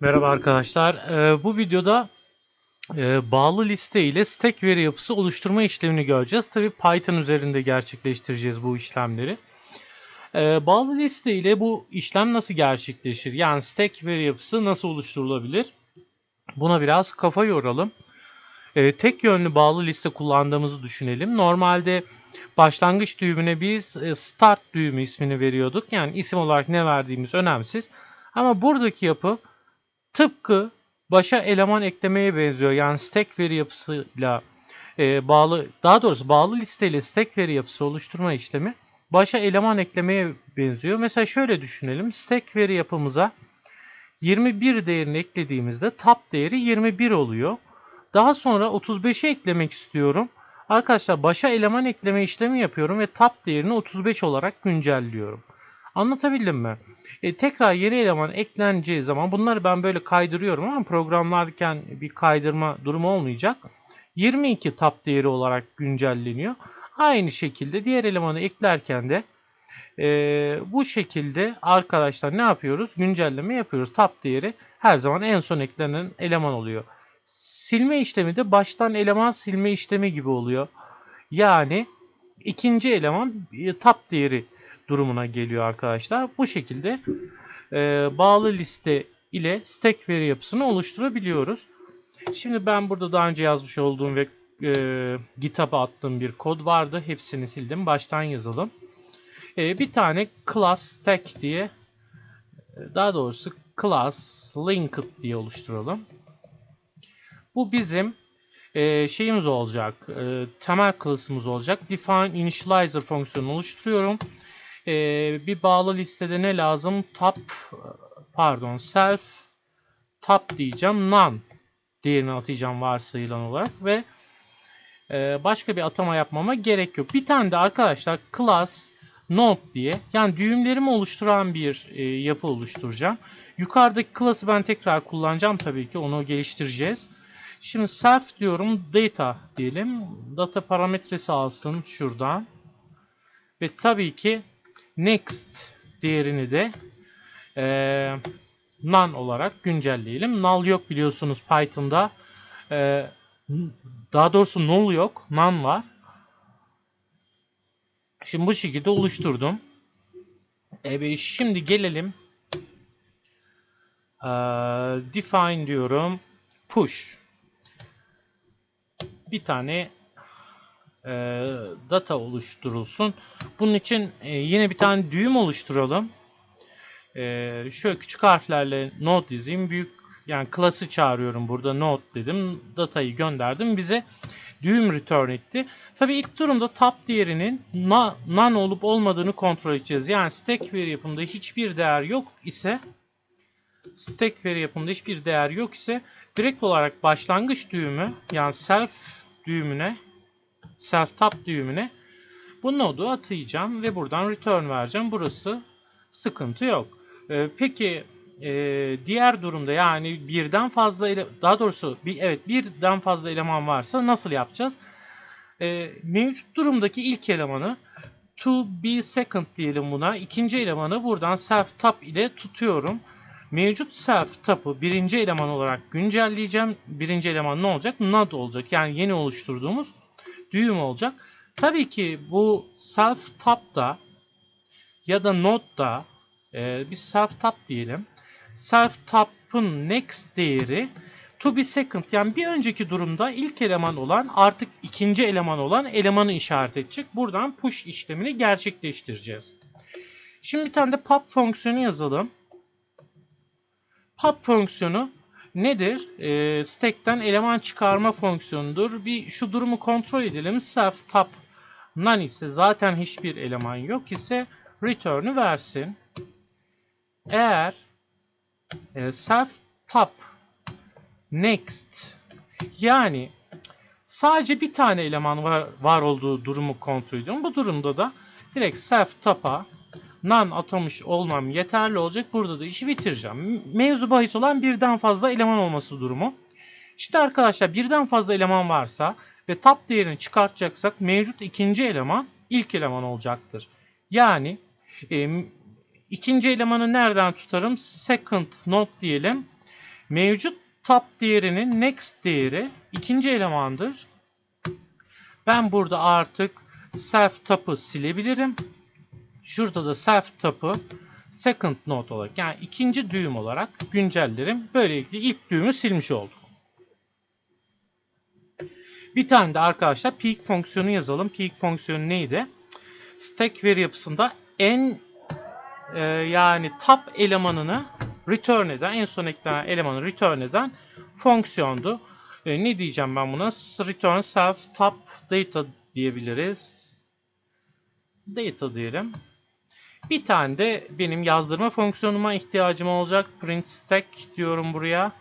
Merhaba arkadaşlar. Ee, bu videoda e, bağlı liste ile stack veri yapısı oluşturma işlemini göreceğiz. Tabi Python üzerinde gerçekleştireceğiz bu işlemleri. Ee, bağlı liste ile bu işlem nasıl gerçekleşir? Yani stack veri yapısı nasıl oluşturulabilir? Buna biraz kafa yoralım. Ee, tek yönlü bağlı liste kullandığımızı düşünelim. Normalde başlangıç düğümüne biz e, start düğümü ismini veriyorduk. Yani isim olarak ne verdiğimiz önemsiz. Ama buradaki yapı tıpkı başa eleman eklemeye benziyor. Yani stack veri yapısıyla e, bağlı, daha doğrusu bağlı listeyle stack veri yapısı oluşturma işlemi başa eleman eklemeye benziyor. Mesela şöyle düşünelim. Stack veri yapımıza 21 değerini eklediğimizde tab değeri 21 oluyor. Daha sonra 35'i eklemek istiyorum. Arkadaşlar başa eleman ekleme işlemi yapıyorum ve tab değerini 35 olarak güncelliyorum. Anlatabildim mi? E, tekrar yeni eleman ekleneceği zaman bunları ben böyle kaydırıyorum ama programlarken bir kaydırma durumu olmayacak. 22 tab değeri olarak güncelleniyor. Aynı şekilde diğer elemanı eklerken de e, bu şekilde arkadaşlar ne yapıyoruz? Güncelleme yapıyoruz. Tab değeri her zaman en son eklenen eleman oluyor. Silme işlemi de baştan eleman silme işlemi gibi oluyor. Yani ikinci eleman e, tab değeri durumuna geliyor arkadaşlar. Bu şekilde e, bağlı liste ile stack veri yapısını oluşturabiliyoruz. Şimdi ben burada daha önce yazmış olduğum ve e, GitHub'a attığım bir kod vardı. Hepsini sildim. Baştan yazalım. E, bir tane class stack diye daha doğrusu class linked diye oluşturalım. Bu bizim e, şeyimiz olacak. E, temel klasımız olacak. Define initializer fonksiyonu oluşturuyorum. E, bir bağlı listede ne lazım? Top pardon self top diyeceğim. None değerini atayacağım varsayılan olarak ve e, başka bir atama yapmama gerek yok. Bir tane de arkadaşlar class node diye yani düğümlerimi oluşturan bir e, yapı oluşturacağım. Yukarıdaki class'ı ben tekrar kullanacağım tabii ki. Onu geliştireceğiz. Şimdi self diyorum data diyelim. Data parametresi alsın şuradan. Ve tabii ki next değerini de e, none olarak güncelleyelim. Null yok biliyorsunuz Python'da. E, daha doğrusu null yok. None var. Şimdi bu şekilde oluşturdum. Evet, şimdi gelelim. E, define diyorum. Push. Bir tane e, data oluşturulsun. Bunun için e, yine bir tane düğüm oluşturalım. E, şöyle küçük harflerle node yazayım. Büyük yani class'ı çağırıyorum burada node dedim. Datayı gönderdim. Bize düğüm return etti. Tabii ilk durumda tab değerinin none olup olmadığını kontrol edeceğiz. Yani stack veri yapımında hiçbir değer yok ise stack veri yapımında hiçbir değer yok ise direkt olarak başlangıç düğümü yani self düğümüne self tab düğümüne bu nodu atayacağım ve buradan return vereceğim. Burası sıkıntı yok. Ee, peki e, diğer durumda yani birden fazla ele, daha doğrusu bir evet birden fazla eleman varsa nasıl yapacağız? Ee, mevcut durumdaki ilk elemanı to be second diyelim buna. İkinci elemanı buradan self tab ile tutuyorum. Mevcut self tab'ı birinci eleman olarak güncelleyeceğim. Birinci eleman ne olacak? Node olacak. Yani yeni oluşturduğumuz düğüm olacak. Tabii ki bu self tab'da ya da node'da e, bir self tab diyelim. Self tab'ın next değeri to be second yani bir önceki durumda ilk eleman olan artık ikinci eleman olan elemanı işaret edecek. Buradan push işlemini gerçekleştireceğiz. Şimdi bir tane de pop fonksiyonu yazalım. Pop fonksiyonu nedir? E, stack'ten eleman çıkarma fonksiyonudur. Bir şu durumu kontrol edelim. Self top none ise zaten hiçbir eleman yok ise return'ü versin. Eğer e, self top next yani sadece bir tane eleman var, var olduğu durumu kontrol ediyorum. Bu durumda da direkt self top'a none atamış olmam yeterli olacak. Burada da işi bitireceğim. Mevzu bahis olan birden fazla eleman olması durumu. Şimdi arkadaşlar birden fazla eleman varsa ve tab değerini çıkartacaksak mevcut ikinci eleman ilk eleman olacaktır. Yani e, ikinci elemanı nereden tutarım? Second node diyelim. Mevcut top değerinin next değeri ikinci elemandır. Ben burada artık self top'ı silebilirim. Şurada da self top'ı second node olarak yani ikinci düğüm olarak güncellerim. Böylelikle ilk düğümü silmiş oldum. Bir tane de arkadaşlar peak fonksiyonu yazalım. Peak fonksiyonu neydi? Stack veri yapısında en e, yani top elemanını return eden, en son eklenen elemanı return eden fonksiyondu. E, ne diyeceğim ben buna? Return self top data diyebiliriz. Data diyelim. Bir tane de benim yazdırma fonksiyonuma ihtiyacım olacak. Print stack diyorum buraya.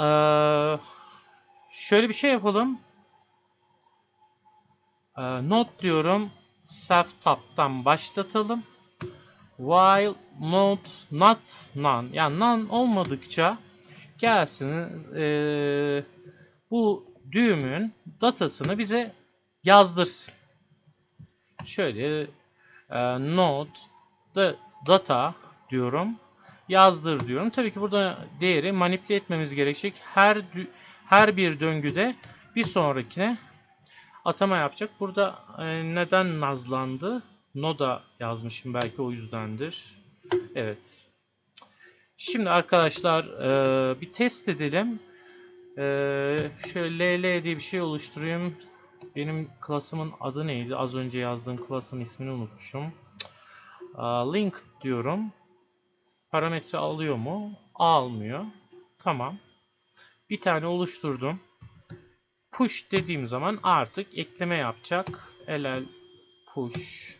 Ee, şöyle bir şey yapalım. Ee, not diyorum. Self top'tan başlatalım. While not not none. Yani none olmadıkça gelsin ee, bu düğümün datasını bize yazdırsın. Şöyle e, node da data diyorum. Yazdır diyorum. Tabii ki burada değeri manipüle etmemiz gerekecek. Her her bir döngüde bir sonrakine atama yapacak. Burada e, neden nazlandı? Noda yazmışım belki o yüzdendir. Evet. Şimdi arkadaşlar e, bir test edelim. E, şöyle LL diye bir şey oluşturayım. Benim klasımın adı neydi? Az önce yazdığım klasın ismini unutmuşum. Link diyorum. Parametre alıyor mu? Almıyor. Tamam. Bir tane oluşturdum. Push dediğim zaman artık ekleme yapacak. ll push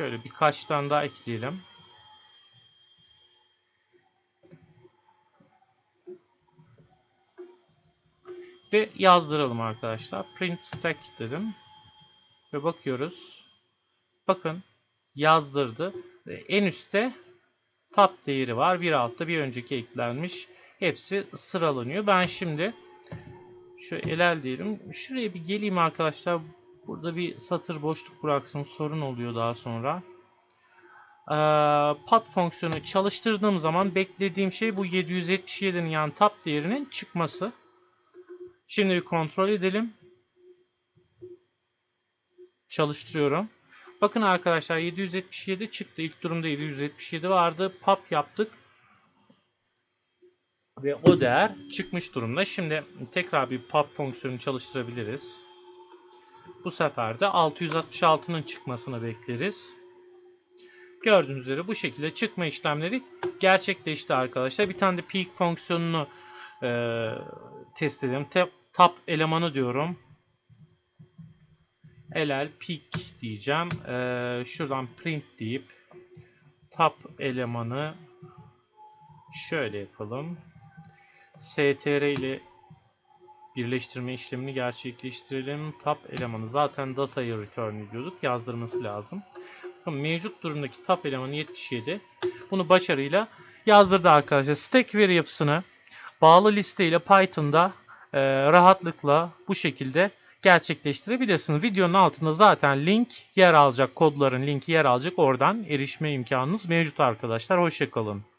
Şöyle birkaç tane daha ekleyelim. Ve yazdıralım arkadaşlar. Print stack dedim. Ve bakıyoruz. Bakın yazdırdı. En üstte top değeri var. Bir altta bir önceki eklenmiş. Hepsi sıralanıyor. Ben şimdi şu elel diyelim. Şuraya bir geleyim arkadaşlar. Burada bir satır boşluk bıraksın. Sorun oluyor daha sonra. Ee, pat fonksiyonu çalıştırdığım zaman beklediğim şey bu 777'nin yani top değerinin çıkması. Şimdi bir kontrol edelim. Çalıştırıyorum. Bakın arkadaşlar 777 çıktı. İlk durumda 777 vardı. Pop yaptık. Ve o değer çıkmış durumda. Şimdi tekrar bir pop fonksiyonu çalıştırabiliriz. Bu sefer de 666'nın çıkmasını bekleriz. Gördüğünüz üzere bu şekilde çıkma işlemleri gerçekleşti arkadaşlar. Bir tane de peak fonksiyonunu e, test edelim. Top elemanı diyorum. ll peak diyeceğim. Ee, şuradan print deyip top elemanı şöyle yapalım. str ile birleştirme işlemini gerçekleştirelim. Top elemanı zaten datayı return ediyorduk. Yazdırması lazım. Bakın mevcut durumdaki top elemanı 77. Bunu başarıyla yazdırdı arkadaşlar. Stack veri yapısını bağlı liste ile Python'da e, rahatlıkla bu şekilde gerçekleştirebilirsiniz. Videonun altında zaten link yer alacak, kodların linki yer alacak. Oradan erişme imkanınız mevcut arkadaşlar. Hoşçakalın.